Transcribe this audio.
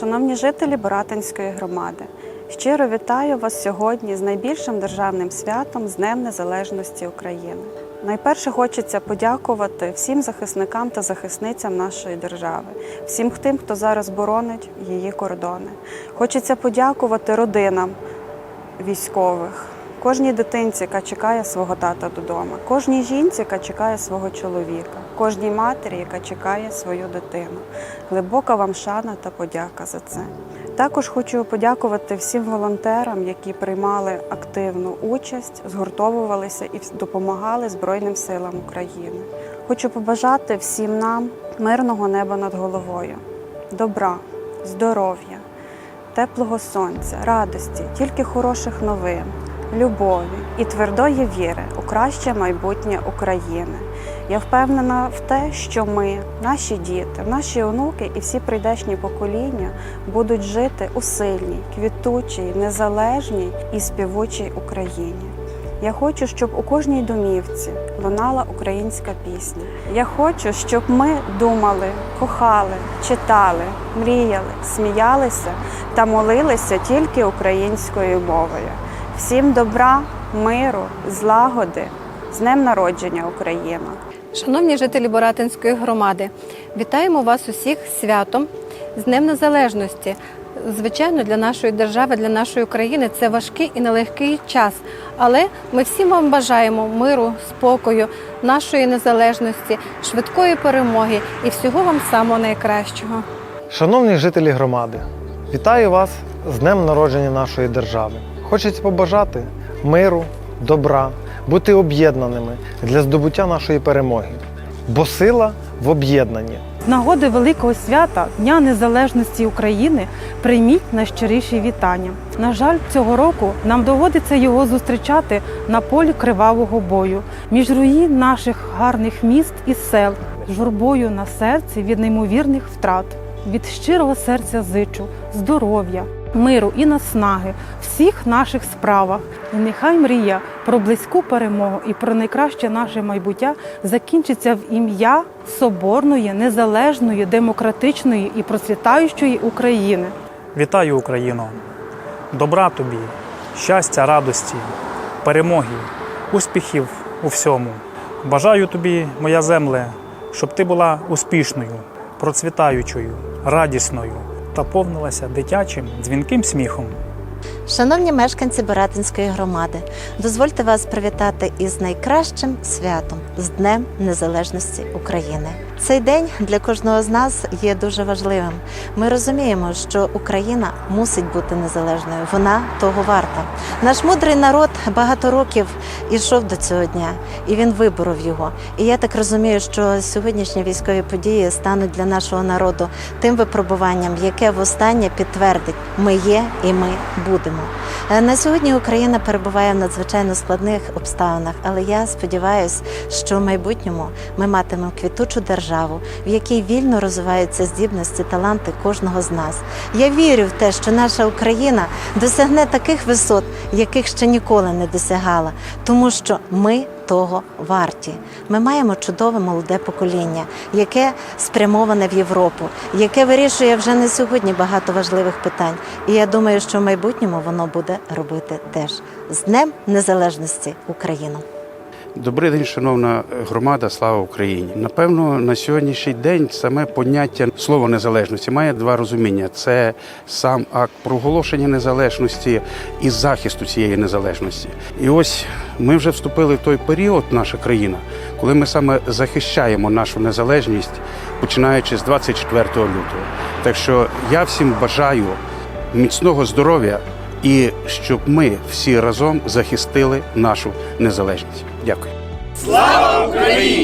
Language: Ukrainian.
Шановні жителі Боратинської громади, щиро вітаю вас сьогодні з найбільшим державним святом з Днем Незалежності України. Найперше хочеться подякувати всім захисникам та захисницям нашої держави, всім тим, хто зараз боронить її кордони. Хочеться подякувати родинам військових, кожній дитинці, яка чекає свого тата додому, кожній жінці, яка чекає свого чоловіка, кожній матері, яка чекає свою дитину. Глибока вам шана та подяка за це. Також хочу подякувати всім волонтерам, які приймали активну участь, згуртовувалися і допомагали Збройним силам України. Хочу побажати всім нам мирного неба над головою, добра, здоров'я, теплого сонця, радості, тільки хороших новин, любові і твердої віри у краще майбутнє України. Я впевнена в те, що ми, наші діти, наші онуки і всі прийдешні покоління будуть жити у сильній, квітучій, незалежній і співучій Україні. Я хочу, щоб у кожній домівці лунала українська пісня. Я хочу, щоб ми думали, кохали, читали, мріяли, сміялися та молилися тільки українською мовою. Всім добра, миру, злагоди, з Днем народження Україна! Шановні жителі Боратинської громади, вітаємо вас усіх святом з Днем Незалежності. Звичайно, для нашої держави, для нашої країни це важкий і нелегкий час. Але ми всім вам бажаємо миру, спокою, нашої незалежності, швидкої перемоги і всього вам самого найкращого. Шановні жителі громади, вітаю вас з Днем народження нашої держави. Хочеться побажати миру, добра, бути об'єднаними для здобуття нашої перемоги. Бо сила в об'єднанні. Нагоди великого свята Дня Незалежності України прийміть найщиріші вітання. На жаль, цього року нам доводиться його зустрічати на полі кривавого бою між руїн наших гарних міст і сел, журбою на серці від неймовірних втрат. Від щирого серця зичу здоров'я, миру і наснаги всіх наших справах. І нехай мрія про близьку перемогу і про найкраще наше майбуття закінчиться в ім'я соборної, незалежної, демократичної і процвітаючої України. Вітаю Україно! Добра тобі, щастя, радості, перемоги, успіхів у всьому. Бажаю тобі, моя земле, щоб ти була успішною, процвітаючою, радісною та повнилася дитячим дзвінким сміхом. Шановні мешканці Боратинської громади, дозвольте вас привітати із найкращим святом з Днем Незалежності України. Цей день для кожного з нас є дуже важливим. Ми розуміємо, що Україна мусить бути незалежною. Вона того варта. Наш мудрий народ багато років ішов до цього дня, і він виборов його. І я так розумію, що сьогоднішні військові події стануть для нашого народу тим випробуванням, яке востаннє підтвердить, ми є і ми будемо. Е, На сьогодні Україна перебуває в надзвичайно складних обставинах, але я сподіваюся, що в майбутньому ми матимемо квітучу державу, в якій вільно розвиваються здібності, таланти кожного з нас. Я вірю в те, що наша Україна досягне таких висот, яких ще ніколи не досягала, тому що ми того варті. Ми маємо чудове молоде покоління, яке спрямоване в Європу, яке вирішує вже не сьогодні багато важливих питань. І я думаю, що в майбутньому воно буде робити теж з Днем Незалежності Україну. Добрий день, шановна громада, слава Україні. Напевно, на сьогоднішній день саме поняття слова незалежності має два розуміння: це сам акт проголошення незалежності і захисту цієї незалежності. І ось ми вже вступили в той період, наша країна, коли ми саме захищаємо нашу незалежність, починаючи з 24 лютого. Так що я всім бажаю міцного здоров'я і щоб ми всі разом захистили нашу незалежність. Дякую. Слава Україні!